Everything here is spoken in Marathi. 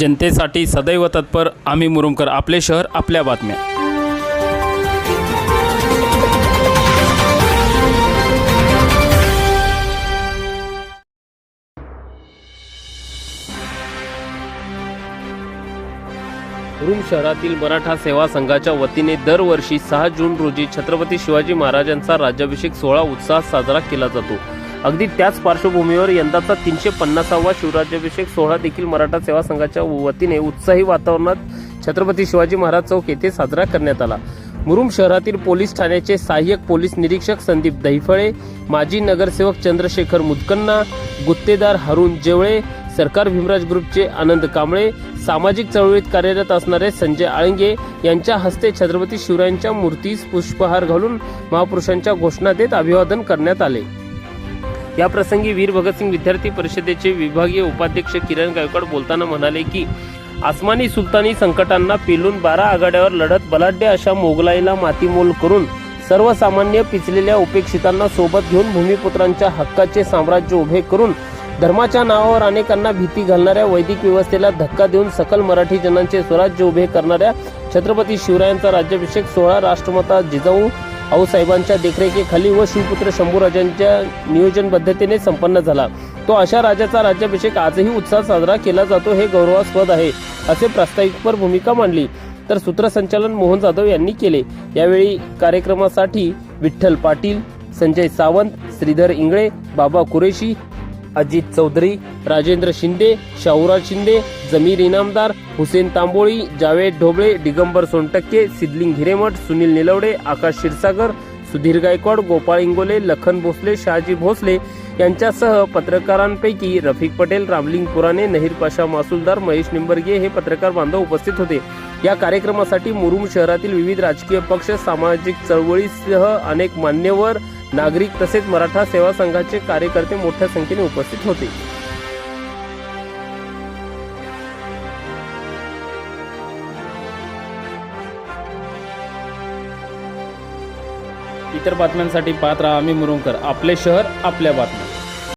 जनतेसाठी सदैव तत्पर आम्ही मुरुमकर आपले शहर आपल्या बातम्या. मुरुम शहरातील मराठा सेवा संघाच्या वतीने दरवर्षी सहा जून रोजी छत्रपती शिवाजी महाराजांचा राज्याभिषेक सोहळा उत्साहात साजरा केला जातो. अगदी त्याच पार्श्वभूमीवर यंदाचा तीनशे पन्नासावा शिवराज्याभिषेक सोहळा देखील मराठा सेवा संघाच्या वतीने उत्साही वातावरणात छत्रपती शिवाजी महाराज चौक येथे साजरा करण्यात आला. मुरुम शहरातील पोलीस ठाण्याचे सहाय्यक पोलीस निरीक्षक संदीप दहिफळे माजी नगरसेवक चंद्रशेखर मुदकन्ना गुत्तेदार हरुण जेवळे सरकार भीमराज ग्रुपचे आनंद कांबळे सामाजिक चळवळीत कार्यरत असणारे संजय आळंगे यांच्या हस्ते छत्रपती शिवरायांच्या मूर्तीस पुष्पहार घालून महापुरुषांच्या घोषणा देत अभिवादन करण्यात आले. या प्रसंगी वीर भगतसिंग विद्यार्थी परिषदेचे विभागीय उपाध्यक्ष किरण गायकवाड बोलताना म्हणाले की आसमानी सुलतानी संकटांना पेलून बारा आघाड्यावर लढत बलाढ्य अशा मोगलाईला मातीमोल करून सर्वसामान्य पिचलेल्या उपेक्षितांना सोबत घेऊन भूमिपुत्रांच्या हक्काचे साम्राज्य उभे करून धर्माच्या नावावर अनेकांना भीती घालणाऱ्या वैदिक व्यवस्थेला धक्का देऊन सकल मराठी जनांचे स्वराज्य उभे करणाऱ्या छत्रपती शिवरायांचा राज्याभिषेक सोहळा राष्ट्रमाता जिजाऊ आऊसाहेबांच्या देखरेखीखाली व शिवपुत्र शंभूराजांच्या नियोजनबद्धतेने संपन्न झाला. तो अशा राजाचा राज्याभिषेक आजही उत्साहात साजरा केला जातो हे गौरवास्पद आहे असे प्रास्ताविकपर भूमिका मांडली. तर सूत्रसंचालन मोहन जाधव यांनी केले. यावेळी कार्यक्रमासाठी विठ्ठल पाटील संजय सावंत श्रीधर इंगळे बाबा कुरेशी अजित चौधरी राजेंद्र शिंदे शाहूराज शिंदे जमीर इनामदार हुसेन तांबोळी जावेद ढोबळे दिगंबर सोनटक्के सिद्धलिंग हिरेमठ सुनील निलवडे आकाश क्षीरसागर सुधीर गायकवाड गोपाळ इंगोले लखन भोसले शहाजी भोसले यांच्यासह पत्रकारांपैकी रफिक पटेल रामलिंग पुराणे नहीर पाशा मासुलदार महेश निंबर्गे हे पत्रकार बांधव उपस्थित होते. या कार्यक्रमासाठी मुरुम शहरातील विविध राजकीय पक्ष सामाजिक चळवळीसह अनेक मान्यवर नागरिक तसेच मराठा सेवा संघाचे कार्यकर्ते मोठ्या संख्येने उपस्थित होते. इतर बातम्यांसाठी पाहत राहा आम्ही मुरुंकर आपले शहर आपल्या बातम्या.